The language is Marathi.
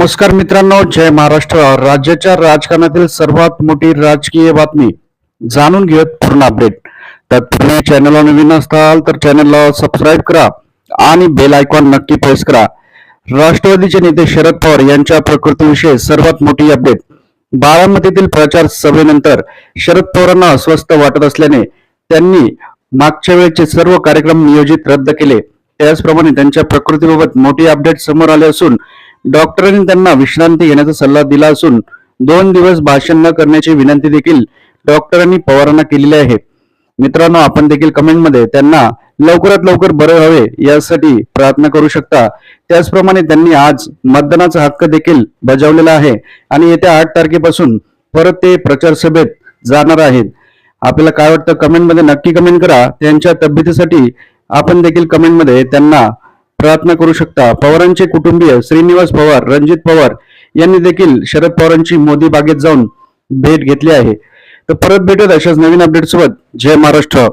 नमस्कार मित्रांनो जय महाराष्ट्र. राज्याच्या राजकारणातील सर्वात मोठी राजकीय बातमी जाणून घेत पूर्ण अपडेट. तत्पूर्वी चॅनलला नवीन असताल तर चॅनलला सबस्क्राईब करा आणि बेल आयकॉन नक्की प्रेस करा. राष्ट्रवादीचे नेते शरद पवार यांच्या प्रकृतीविषयी सर्वात मोठी अपडेट बारामतीतील प्रचार सभेनंतर शरद पवारांना अस्वस्थ वाटत असल्याने त्यांनी मागच्या वेळेचे सर्व कार्यक्रम नियोजित रद्द केले. त्याचप्रमाणे त्यांच्या प्रकृतीबाबत मोठी अपडेट समोर आले असून डॉक्टरांनी त्यांना विश्रांती घेण्याचा सल्ला दिला असून दोन दिवस भाषण न करण्याची विनंती देखील डॉक्टरांनी पवारांना केलेली आहे. मित्रांनो आपण देखील कमेंटमध्ये त्यांना लवकरात लवकर बरे व्हावे यासाठी प्रार्थना करू शकता. त्याचप्रमाणे त्यांनी आज मतदानाचा हक्क देखील बजावलेला आहे आणि येत्या आठ तारखेपासून परत ते प्रचार सभेत जाणार आहेत. आपल्याला काय वाटतं कमेंटमध्ये नक्की कमेंट करा. त्यांच्या तब्येतीसाठी आपण देखील कमेंटमध्ये त्यांना प्रार्थना करू शकता. पवारांचे कुटुंबीय श्रीनिवास पवार रणजित पवार यांनी देखील शरद पवारांची मोदी बागेत जाऊन भेट घेतली आहे. तर परत भेटत अशाच नवीन अपडेट सोबत. जय महाराष्ट्र.